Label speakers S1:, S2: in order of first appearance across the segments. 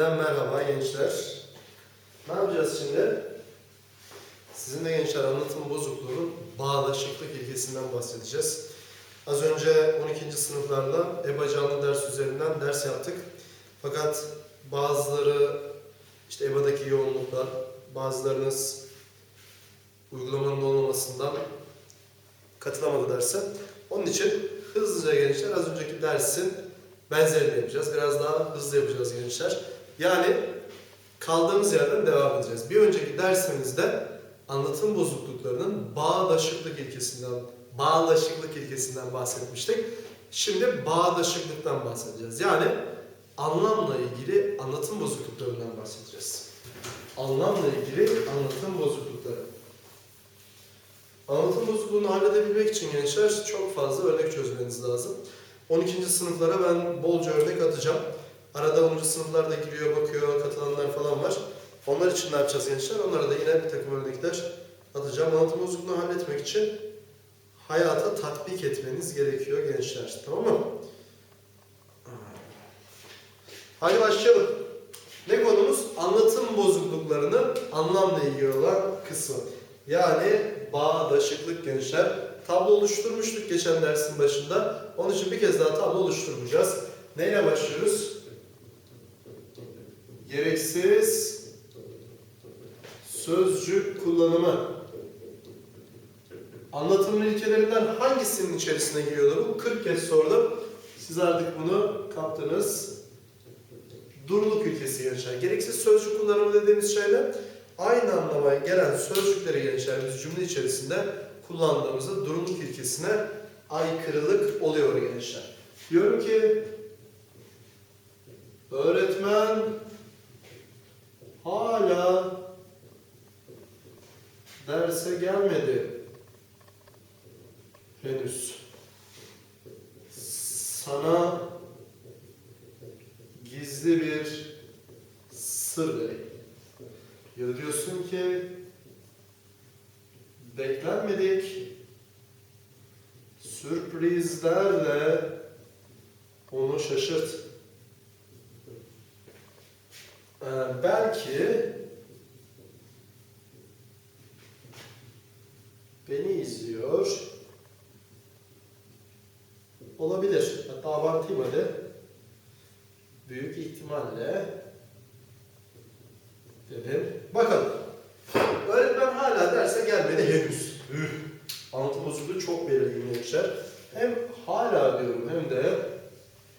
S1: Yeniden merhaba gençler. Ne yapacağız şimdi? Sizinle gençler anlatım bozukluğunun bağdaşıklık ilkesinden bahsedeceğiz. Az önce 12. sınıflarla EBA canlı ders üzerinden ders yaptık. Fakat bazıları işte EBA'daki yoğunluklar, bazılarınız uygulamanın olmamasından katılamadı derse. Onun için hızlıca gençler az önceki dersin benzerini yapacağız. Biraz daha hızlı yapacağız gençler. Yani kaldığımız yerden devam edeceğiz. Bir önceki dersimizde anlatım bozukluklarının bağdaşıklık ilkesinden, bağdaşıklık ilkesinden bahsetmiştik. Şimdi bağdaşıklıktan bahsedeceğiz. Yani anlamla ilgili anlatım bozukluklarından bahsedeceğiz. Anlamla ilgili anlatım bozuklukları. Anlatım bozukluğunu halledebilmek için gençler çok fazla örnek çözmeniz lazım. 12. sınıflara ben bolca örnek atacağım. Arada 10. sınıflar da giriyor, bakıyor, katılanlar falan var. Onlar için ne yapacağız gençler? Onlara da yine bir takım örnekler atacağım. Anlatım bozukluğunu halletmek için hayata tatbik etmeniz gerekiyor gençler. Tamam mı? Hadi başlayalım. Ne konumuz? Anlatım bozukluklarının anlamla ilgili olan kısmı. Yani bağdaşıklık gençler. Tablo oluşturmuştuk geçen dersin başında. Onun için bir kez daha tablo oluşturmayacağız. Neyle başlıyoruz? Gereksiz sözcük kullanımı. Anlatımın ilkelerinden hangisinin içerisine giriyordu bu? 40 kez sordum. Siz artık bunu kaptınız. Duruluk ülkesi gençler. Gereksiz sözcük kullanımı dediğimiz şeyler aynı anlamaya gelen sözcükleri gençler biz cümle içerisinde kullandığımızda durumluk ilkesine aykırılık oluyor gençler. Diyorum ki öğretmen hala derse gelmedi henüz. Sana gizli bir sır vereyim. Ya diyorsun ki beklenmedik sürprizlerle onu şaşırt. Belki beni izliyor olabilir. Hatta abartayım hadi. Büyük ihtimalle dedim. Bakalım. Öğretmen hala derse gelmedi henüz. Üh. Anlatım bozukluğu çok belirgin gençler. Hem hala diyorum hem de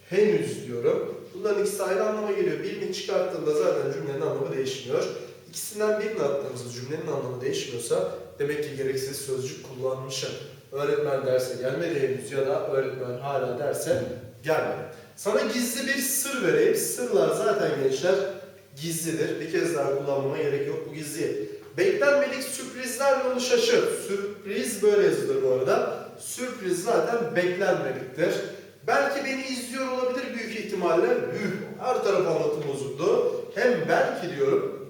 S1: henüz diyorum. Bunların ikisi ayrı anlama geliyor. Birini çıkarttığında zaten cümlenin anlamı değişmiyor. İkisinden birini attığımızda cümlenin anlamı değişmiyorsa demek ki gereksiz sözcük kullanmışım. Öğretmen derse gelmedi henüz ya da öğretmen hala derse gelmedi. Sana gizli bir sır vereyim. Sırlar zaten gençler gizlidir. Bir kez daha kullanmama gerek yok bu gizli. Beklenmedik sürprizlerle onu şaşır. Sürpriz böyle yazılır bu arada. Sürpriz zaten beklenmediktir. Belki beni izliyor olabilir büyük ihtimalle. Üh, her taraf anlatım bozukluğu. Hem belki diyorum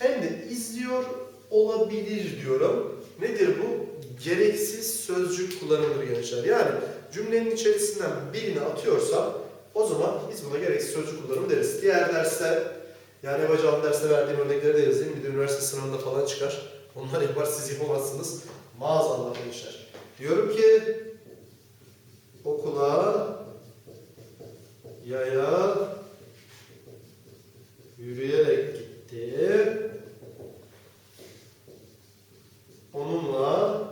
S1: hem de izliyor olabilir diyorum. Nedir bu? Gereksiz sözcük kullanılır gençler. Yani cümlenin içerisinden birini atıyorsam o zaman biz buna gereksiz sözcük kullanımı deriz. Diğer derste yani hocam derste verdiğim örnekleri de yazayım. Bir de üniversite sınavında falan çıkar. Onlar yapar siz yapamazsınız. Maazallah gençler. Diyorum ki okula yaya yürüyerek gitti. Onunla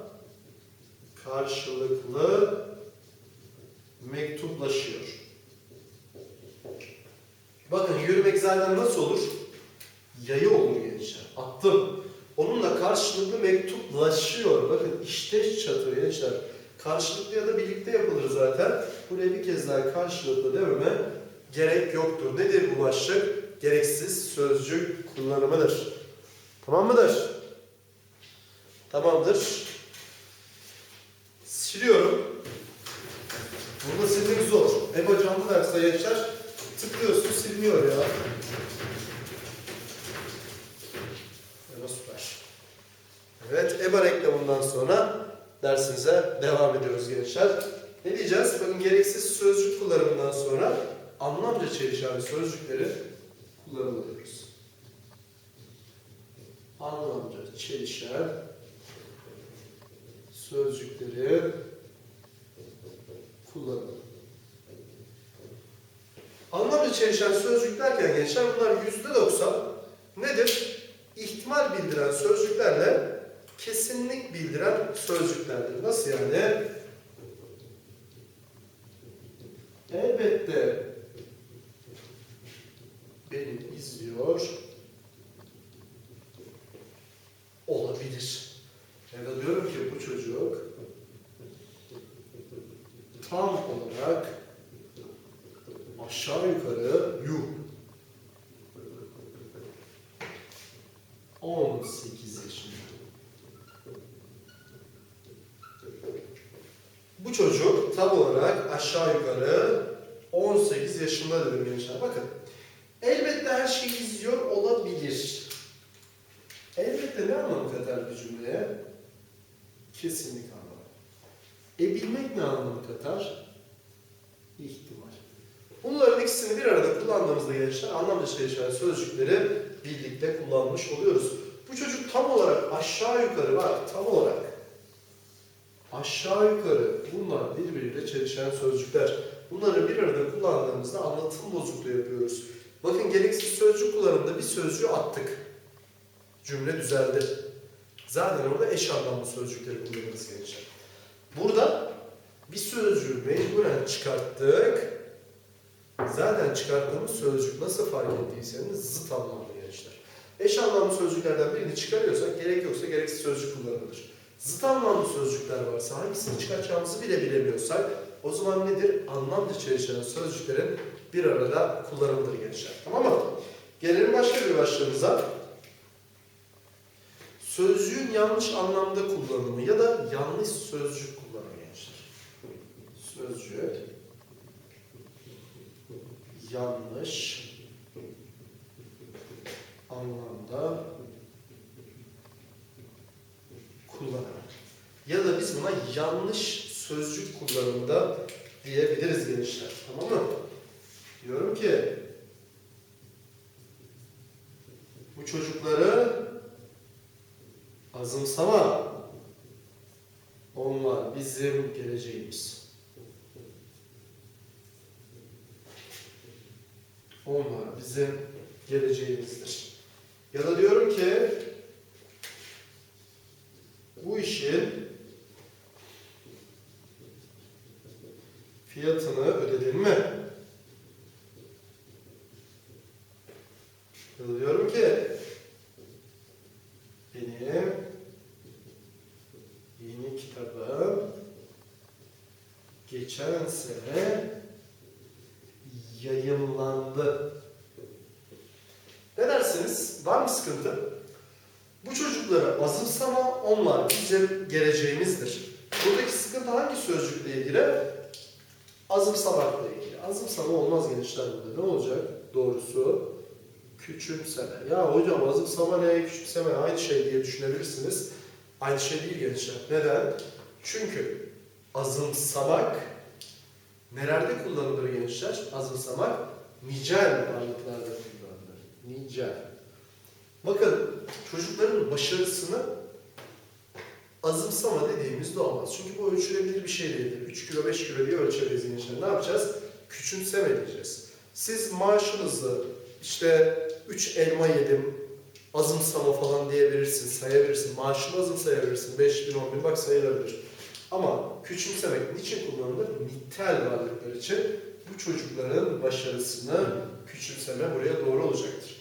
S1: karşılıklı mektuplaşıyor. Bakın yürümek zaten nasıl olur? Yayı olur gençler. Attım. Onunla karşılıklı mektuplaşıyor. Bakın işte çatır gençler. Karşılıklı ya da birlikte yapılır zaten. Buraya bir kez daha karşılıklı dememe gerek yoktur. Nedir bu başlık? Gereksiz sözcük kullanımıdır. Tamam mıdır? Tamamdır. Siliyorum. Burada silmek zor. EBA canlı derste geçer. Tıklıyorsun siliniyor ya. EBA süper. Evet EBA reklamından sonra dersimize devam ediyoruz gençler. Ne diyeceğiz? Bakın gereksiz sözcük kullanımından sonra anlamca çelişen sözcükleri kullanılıyoruz. Anlamca çelişen sözcükleri kullanılır. Anlamca çelişen sözcük derken gençler bunlar yüzde doksan nedir? İhtimal bildiren sözcüklerle kesinlik bildiren sözcüklerdir. Nasıl yani? Elbette beni izliyor olabilir. Ya da diyorum ki bu çocuk tam olarak aşağı yukarı yuh 18 yaşında. Bu çocuk tam olarak aşağı yukarı 18 yaşında dedim gençler. Bakın. Elbette her şeyi izliyor olabilir. Elbette ne anlamı katar bir cümleye? Kesinlik anlamı. E bilmek ne anlamı katar? İhtimal. Bunların ikisini bir arada kullandığımızda gençler anlamda çelişen sözcükleri birlikte kullanmış oluyoruz. Bu çocuk tam olarak aşağı yukarı var, tam olarak aşağı yukarı bunlar birbiriyle çelişen sözcükler. Bunları bir arada kullandığımızda anlatım bozukluğu yapıyoruz. Bakın gereksiz sözcük kullanımında bir sözcüğü attık. Cümle düzeldi. Zaten orada eş anlamlı sözcükleri kullanırız gençler. Burada bir sözcüğü mecburen çıkarttık. Zaten çıkarttığımız sözcük nasıl fark ettiyseniz zıt anlamlı gençler. Eş anlamlı sözcüklerden birini çıkarıyorsak gerek yoksa gereksiz sözcük kullanılır. Zıt anlamlı sözcükler varsa hangisini çıkartacağımızı bile bilemiyorsak o zaman nedir? Anlamlı çelişen sözcüklerin bir arada kullanımıdır gençler. Tamam mı? Gelelim başka bir başlığımıza. Sözcüğün yanlış anlamda kullanımı ya da yanlış sözcük kullanımı gençler. Sözcük yanlış anlamda kullanımı. Ya da biz buna yanlış sözcük kullanımı da diyebiliriz gençler. Tamam mı? Diyorum ki bu çocukları azımsama. Onlar bizim geleceğimiz. Onlar bizim geleceğimizdir. Ya da diyorum ki bu işin fiyatını ödedin mi? Ya da diyorum ki benim yeni kitabım geçen sene yayınlandı. Ne dersiniz? Var mı sıkıntı? Bu çocukları azımsama onlar bizim geleceğimizdir. Buradaki sıkıntı hangi sözcükle ilgili? Azımsamakla ilgili. Azımsama olmaz gençler burada. Ne olacak? Doğrusu küçümseme. Ya hocam azımsama ne, küçümseme aynı şey diye düşünebilirsiniz. Aynı şey değil gençler. Neden? Çünkü azımsamak nelerde kullanılır gençler? Azımsamak nicel varlıklarda kullanılır. Nicel. Bakın çocukların başarısını azımsama dediğimizde olmaz. Çünkü bu ölçülebilir bir şey değildir. 3 kilo 5 kilo diye ölçemeyiz gençler. Ne yapacağız? Küçümseme diyeceğiz. Siz maaşınızı işte 3 elma yedim, azımsama falan diyebilirsin, sayabilirsin. Maaşını azımsayabilirsin. 5 bin, 10 bin bak sayılabilir. Ama küçümsemek niçin kullanılır? Nitel varlıklar için bu çocukların başarısını küçümseme buraya doğru olacaktır.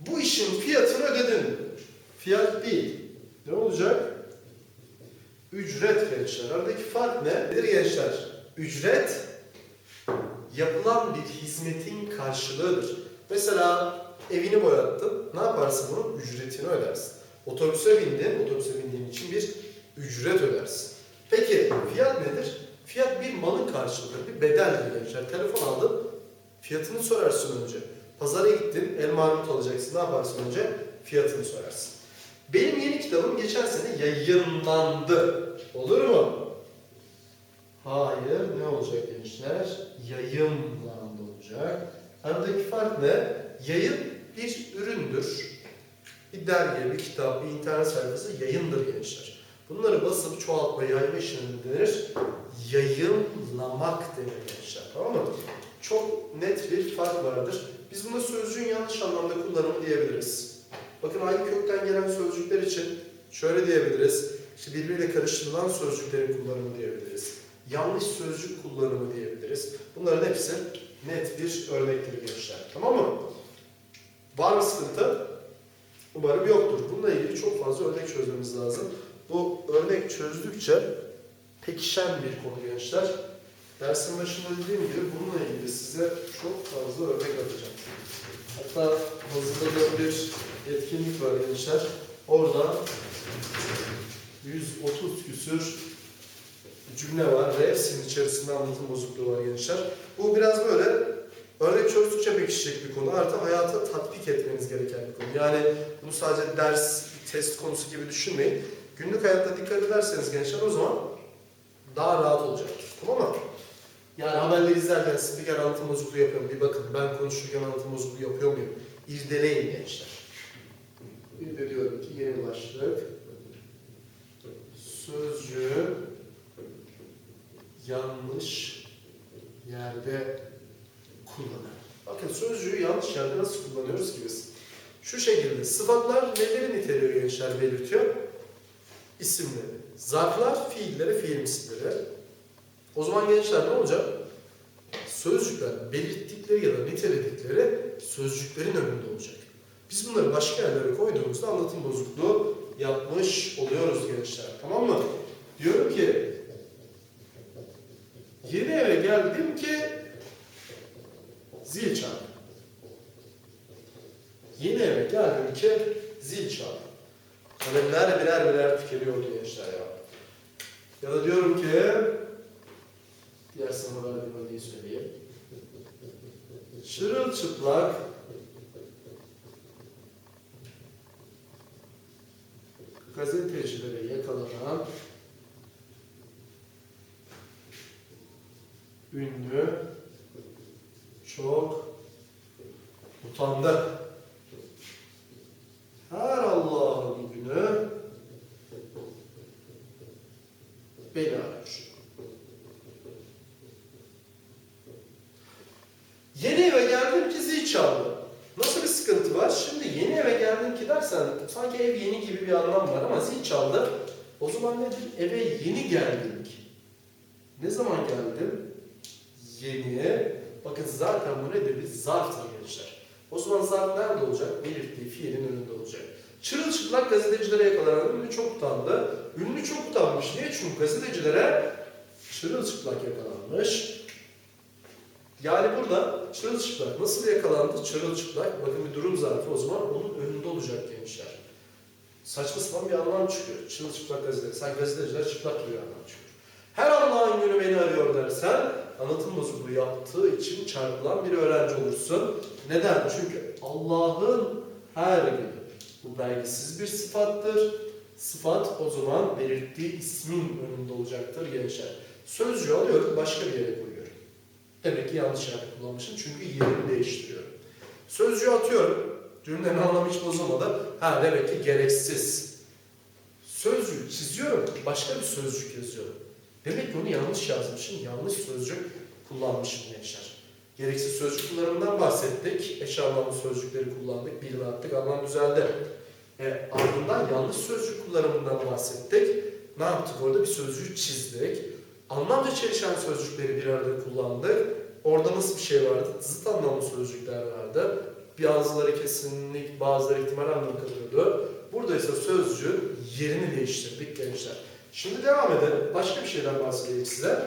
S1: Bu işin fiyatını ödedin. Fiyat değil. Ne olacak? Ücret gençler. Aradaki fark ne? Nedir gençler? Ücret yapılan bir hizmetin karşılığıdır. Mesela evini boyattın. Ne yaparsın bunun? Ücretini ödersin. Otobüse bindin. Otobüse bindiğin için bir ücret ödersin. Peki fiyat nedir? Fiyat bir malın karşılığıdır. Bir bedeldir gençler. Telefon aldın. Fiyatını sorarsın önce. Pazara gittin. Elma armut alacaksın. Ne yaparsın önce? Fiyatını sorarsın. Benim yeni kitabım geçen sene yayınlandı. Olur mu? Hayır. Ne olacak gençler? Yayınlandı olacak. Aradaki fark ne? Yayın bir üründür. Bir dergi, bir kitap, bir internet sayfası yayındır gençler. Bunları basıp çoğaltma, yayma işine ne denir? Yayınlamak denir gençler. Tamam mı? Çok net bir fark vardır. Biz buna sözcüğün yanlış anlamda kullanımı diyebiliriz. Bakın aynı kökten gelen sözcükler için şöyle diyebiliriz. İşte birbiriyle karıştırılan sözcüklerin kullanımı diyebiliriz. Yanlış sözcük kullanımı diyebiliriz. Bunların hepsi net bir örnektir gençler. Tamam mı? Var mı sıkıntı? Umarım yoktur. Bununla ilgili çok fazla örnek çözmemiz lazım. Bu örnek çözdükçe pekişen bir konu gençler. Dersin başında dediğim gibi bununla ilgili size çok fazla örnek atacağım. Hatta hazırladığım bir etkinlik var gençler. Orada 130 küsür cümle var ve hepsinin içerisinde anlatım bozukluğu var gençler. Bu biraz böyle örnek çözdükçe pekişecek bir konu. Artık hayata tatbik etmeniz gereken bir konu. Yani bunu sadece ders, test konusu gibi düşünmeyin. Günlük hayatta dikkat ederseniz gençler o zaman daha rahat olacaktır. Tamam mı? Yani haberleri izlerken spiker anlatım bozukluğu yapıyorum. Bir bakın ben konuşurken anlatım bozukluğu yapıyor muyum? İrdeleyin gençler. Bir de diyorum ki yeni başlık. Sözcüğü yanlış yerde kullanır. Bakın sözcüğü yanlış yerde nasıl kullanıyoruz ki? Şu şekilde sıfatlar neleri niteliyor gençler belirtiyor? İsimleri. Zarflar fiilleri, fiil isimleri. O zaman gençler ne olacak? Sözcükler belirttikleri ya da niteledikleri sözcüklerin önünde olacak. Biz bunları başka yerlere koyduğumuzda anlatım bozukluğu yapmış oluyoruz gençler. Tamam mı? Diyorum ki yeni eve geldim ki zil çaldı. Yeni eve geldim ki zil çaldı. Kalemler birer birer tükeniyordu gençler ya. Ya da diyorum ki diğer sana verdiğim örneği söyleyeyim. Çırılçıplak gazetecilere yakalanan ünlü çok utandı. Her Allah'ın günü beni arıyor. Yeni eve geldim ki zil çaldı. Nasıl bir sıkıntı var? Şimdi yeni eve geldim ki dersen sanki ev yeni gibi bir anlam var ama zil çaldı. O zaman nedir? Eve yeni geldim ki. Ne zaman geldim? Zaten bu nedir? Bir zarftır gençler. O zaman zarf nerede olacak? Belirttiği fiilin önünde olacak. Çırılçıplak gazetecilere yakalanan ünlü çok utandı. Ünlü çok utanmış. Niye? Çünkü gazetecilere çırılçıplak yakalanmış. Yani burada çırılçıplak nasıl yakalandı? Çırılçıplak. Bakın bir durum zarfı o zaman onun önünde olacak gençler. Saçma sapan bir anlam çıkıyor. Çırılçıplak gazete. Sen gazeteciler çıplak duruyor anlam çıkıyor. Her Allah'ın günü beni arıyor dersen anlatım bozukluğu yaptığı için çarpılan bir öğrenci olursun. Neden? Çünkü Allah'ın her günü. Bu belgesiz bir sıfattır. Sıfat o zaman belirttiği ismin önünde olacaktır gençler. Sözcüğü alıyorum başka bir yere koyuyorum. Demek ki yanlış yerde kullanmışım çünkü yerini değiştiriyorum. Sözcüğü atıyorum. Cümlenin anlamı hiç bozulmadı. Ha demek ki gereksiz. Sözcüğü çiziyorum. Başka bir sözcük yazıyorum. Demek ki onu yanlış yazmışım. Yanlış sözcük kullanmışım gençler. Gereksiz sözcük kullanımından bahsettik. Eş anlamlı sözcükleri kullandık. Birini attık. Anlam düzeldi. E, ardından yanlış sözcük kullanımından bahsettik. Ne yaptık orada? Bir sözcüğü çizdik. Anlamca çelişen sözcükleri bir arada kullandık. Orada nasıl bir şey vardı? Zıt anlamlı sözcükler vardı. Bazıları kesinlik, bazıları ihtimal anlamı katıyordu. Burada ise sözcüğün yerini değiştirdik gençler. Şimdi devam edelim. Başka bir şeyden bahsedeyim size.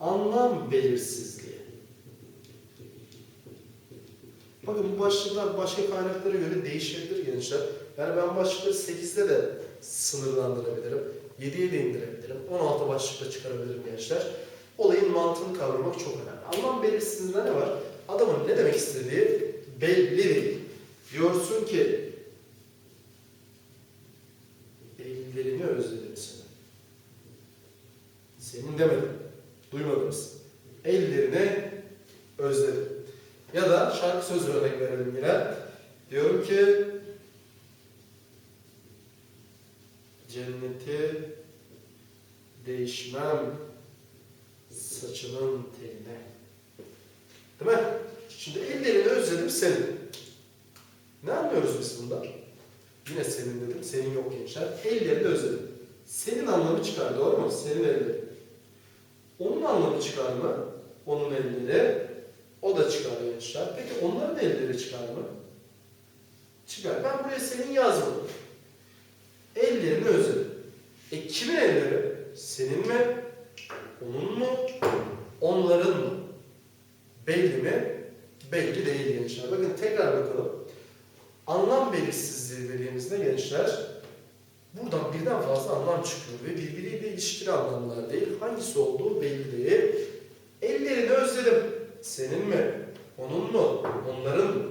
S1: Anlam belirsizliği. Bakın bu başlıklar başka kaynaklara göre değişebilir gençler. Yani ben başlıkları 8'de de sınırlandırabilirim. 7'ye de indirebilirim. 16 başlıkta çıkarabilirim gençler. Olayın mantığını kavramak çok önemli. Anlam belirsizliğinde ne var? Adamın ne demek istediği belli değil. Diyorsun ki ellerini özledim seni. Senin demedim. Duymadınız. Ellerini özledim. Ya da şarkı sözü örnek verelim yine. Diyorum ki Cenneti değişmem saçının teline. Değil mi? Şimdi ellerini özledim senin. Ne anlıyoruz biz bundan? Yine senin dedim, senin yok gençler. Ellerini özledim. Senin anlamı çıkar, doğru mu? Senin elleri. Onun anlamı çıkar mı? Onun elleri. O da çıkar gençler. Peki onların elleri çıkar mı? Çıkar. Ben buraya senin yazmadım. Ellerini özledim. E kimin elleri? Senin mi? Onun mu? Onların mı? Belli mi? Belli değil gençler. Bakın tekrar bakalım. Anlam belirsizliği dediğimizde gençler buradan birden fazla anlam çıkıyor ve birbiriyle ilişkili anlamlar değil. Hangisi olduğu belli değil. Ellerini özledim. Senin mi? Onun mu? Onların mı?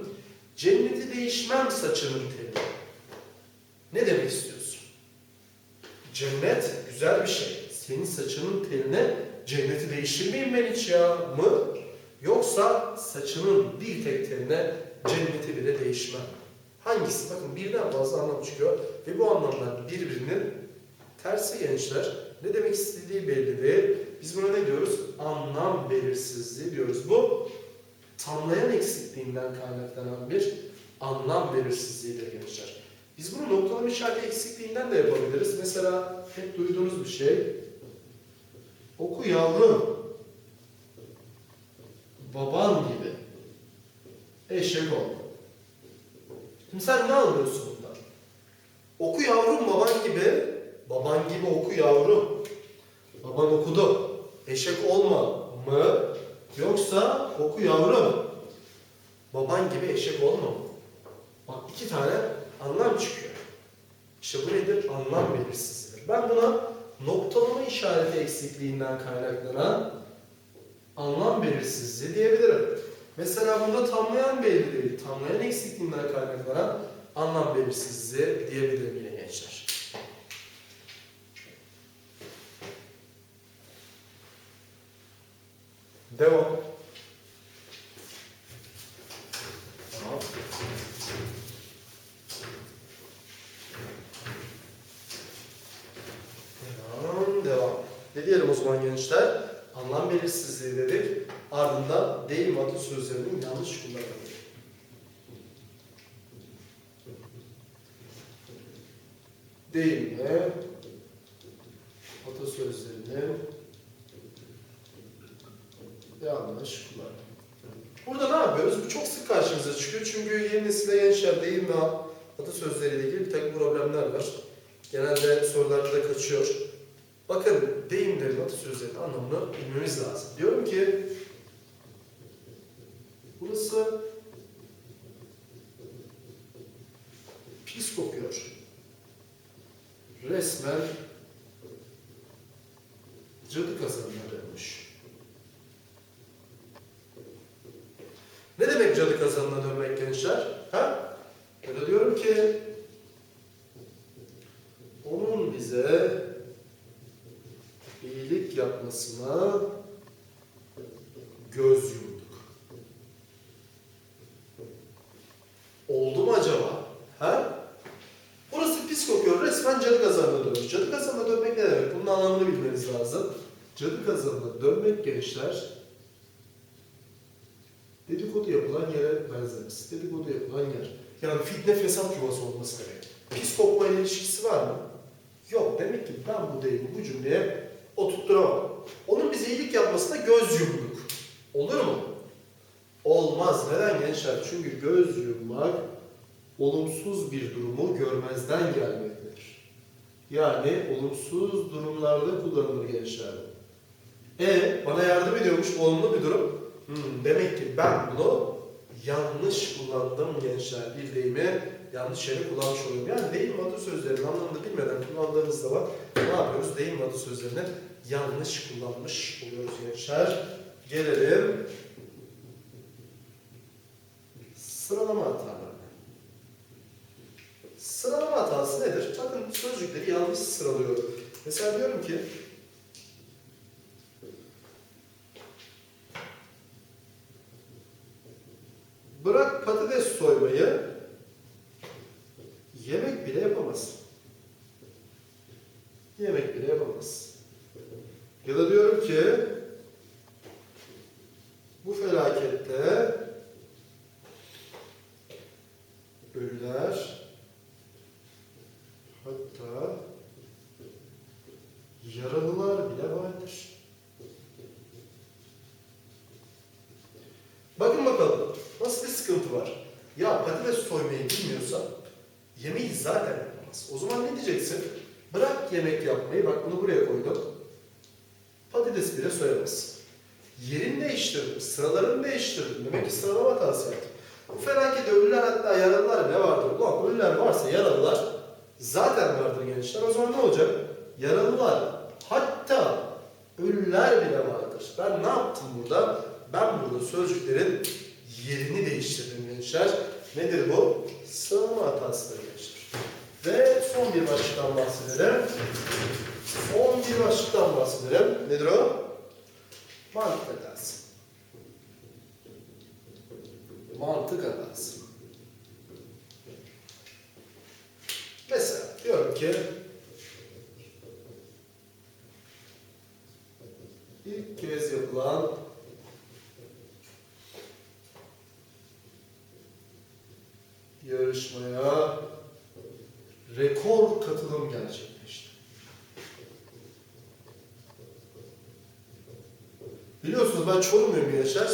S1: Cenneti değişmem saçının teli. Ne demek istiyorsun? Cennet güzel bir şey. Senin saçının teline cenneti değiştirmeyeyim ben hiç ya mı? Yoksa saçının bir tek teline cenneti bile değişmem. Hangisi? Bakın birden fazla anlam çıkıyor ve bu anlamlar birbirinin tersi gençler. Ne demek istediği belli değil. Biz buna ne diyoruz? Anlam belirsizliği diyoruz. Bu tamlayan eksikliğinden kaynaklanan bir anlam belirsizliğidir gençler. Biz bunu noktalama işareti eksikliğinden de yapabiliriz. Mesela hep duyduğunuz bir şey. Oku yavrum. Baban gibi. Eşek ol. Şimdi sen ne anlıyorsun bundan? Oku yavrum baban gibi. Baban gibi oku yavrum. Baban okudu. Eşek olma mı? Yoksa oku yavrum. Baban gibi eşek olma mı? Bak iki tane anlam çıkıyor. İşte bu nedir? Anlam belirsizliğidir. Ben buna noktalama işareti eksikliğinden kaynaklanan anlam belirsizliği diyebilirim. Mesela bunda tamlayan belli değil, tamlayan eksikliğinden kaynaklanan anlam belirsizliği diyebilirim yine gençler. Devam. Tamam. Devam, devam. Ne diyelim o zaman gençler? Anlam belirsizliği dedik. Ardından deyim adı sözlerinin yanlış kullanımı. Deyimle atasözlerinin yanlış kullanımı. Burada ne yapıyoruz? Bu çok sık karşımıza çıkıyor. Çünkü yeni nesilde gençler deyim ve atasözleriyle ilgili bir takım problemler var. Genelde sorularda da kaçıyor. Bakın deyimlerin, atasözlerinin anlamını bilmemiz lazım. Diyorum ki burası pis kokuyor. Resmen cadı kazanına dönmüş. Ne demek cadı kazanına dönmek gençler? Ha? Ya da diyorum ki onun bize iyilik yapmasına göz yumduk. Oldu mu acaba? Ha? Burası pis kokuyor. Resmen cadı kazanına dönmüş. Cadı kazanına dönmek ne demek? Bunun anlamını bilmeniz lazım. Cadı kazanına dönmek gençler dedikodu yapılan yere benzemez. Dedikodu yapılan yer. Yani fitne fesat yuvası olması demek. Pis kokmayla ilişkisi var mı? Yok. Demek ki ben bu deyimi bu cümleye oturtturamam. Onun bize iyilik yapmasına göz yumduk. Olur mu? Olmaz. Neden gençler? Çünkü göz yummak olumsuz bir durumu görmezden gelmektedir. Yani olumsuz durumlarda kullanılır gençler. E bana yardım ediyormuş olumlu bir durum. Hmm, demek ki ben bunu yanlış kullandım gençler. Bir deyimi yanlış yere kullanmış oluyorum. Yani deyim adı sözlerinin anlamını bilmeden kullandığımız zaman ne yapıyoruz? Deyim adı sözlerini yanlış kullanmış oluyoruz gençler. Gelelim sıralama hatalarına. Sıralama hatası nedir? Bakın sözcükleri yanlış sıralıyor. Mesela diyorum ki bırak patates soymayı yemek bile yapamaz. Yemek bile yapamaz. Ya da diyorum ki bu felakette sıkıntı var. Ya patates soymayı bilmiyorsa yemeği zaten yapamaz. O zaman ne diyeceksin? Bırak yemek yapmayı, bak bunu buraya koydum. Patates bile soyamaz. Yerini değiştirdim, sıralarını değiştirdim. Demek ki sıralama hatası yaptım. Bu felaket ölüler hatta yaralılar bile vardır. Ulan ölüler varsa yaralılar zaten vardır gençler. O zaman ne olacak? Yaralılar hatta ölüler bile vardır. Ben ne yaptım burada? Ben burada sözcüklerin yerini değiştirdim gençler. Nedir bu? Sıralama hatasıdır gençler. Ve son bir başlıktan bahsedelim. Son bir başlıktan bahsedelim. Nedir o? Mantık hatası. Mantık hatası. Mesela diyorum ki ilk kez yapılan yarışmaya rekor katılım gerçekleşti. Biliyorsunuz ben Çorumluyum gençler.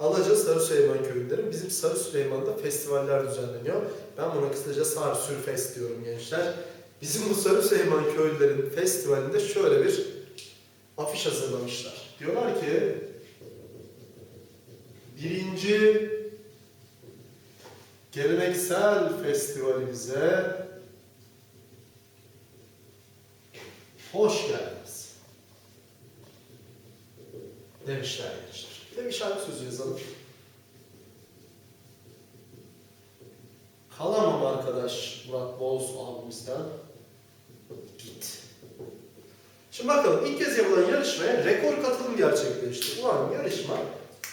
S1: Alaca Sarı Süleyman köyündenim. Bizim Sarı Süleyman'da festivaller düzenleniyor. Ben buna kısaca Sar Sürfest diyorum gençler. Bizim bu Sarı Süleyman köylülerin festivalinde şöyle bir afiş hazırlamışlar. Diyorlar ki birinci geleneksel festivalimize hoş geldiniz. Demişler gençler. Bir de bir şarkı sözü yazalım. Kalamam arkadaş Murat Boz abimizden. Git. Şimdi bakalım ilk kez yapılan yarışmaya rekor katılım gerçekleşti. Ulan yarışma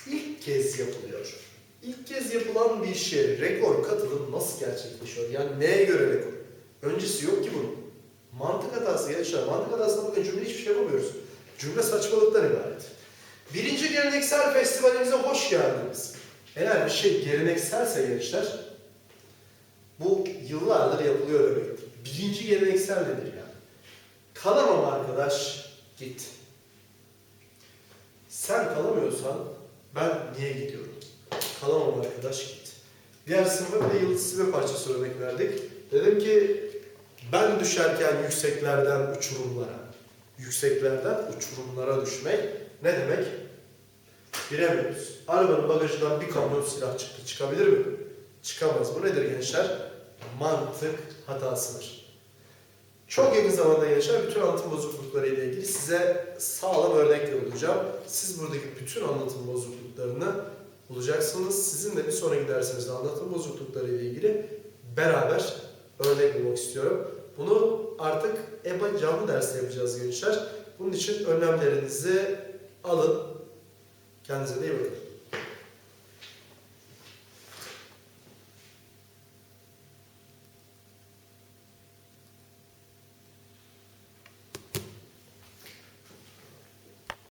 S1: ilk kez yapılıyor. İlk kez yapılan bir şeye rekor katılım nasıl gerçekleşiyor? Yani neye göre rekor? Öncesi yok ki bunun. Mantık hatası yaşar. Mantık hatasına bakın cümle hiçbir şey yapamıyoruz. Cümle saçmalıktan ibaret. Birinci geleneksel festivalimize hoş geldiniz. Eğer bir şey gelenekselse gençler, bu yıllardır yapılıyor demek. Birinci geleneksel nedir yani? Kalamam arkadaş, git. Sen kalamıyorsan ben niye gidiyorum? Kalamam arkadaş, git. Diğer sınıfa bir de Yıldız Sibe parçası örnek verdik. Dedim ki ben düşerken yükseklerden uçurumlara, yükseklerden uçurumlara düşmek ne demek? Bilemiyoruz. Arabanın bagajından bir kamyon silah çıktı. Çıkabilir mi? Çıkamaz. Bu nedir gençler? Mantık hatasıdır. Çok yakın zamanda gençler bütün anlatım bozuklukları ile ilgili size sağlam örnekler olacağım. Siz buradaki bütün anlatım bozukluklarını bulacaksınız. Sizin de bir sonraki dersimizde anlatım bozuklukları ile ilgili beraber örnek bulmak istiyorum. Bunu artık EBA canlı derste yapacağız gençler. Bunun için önlemlerinizi alın. Kendinize de iyi bakın.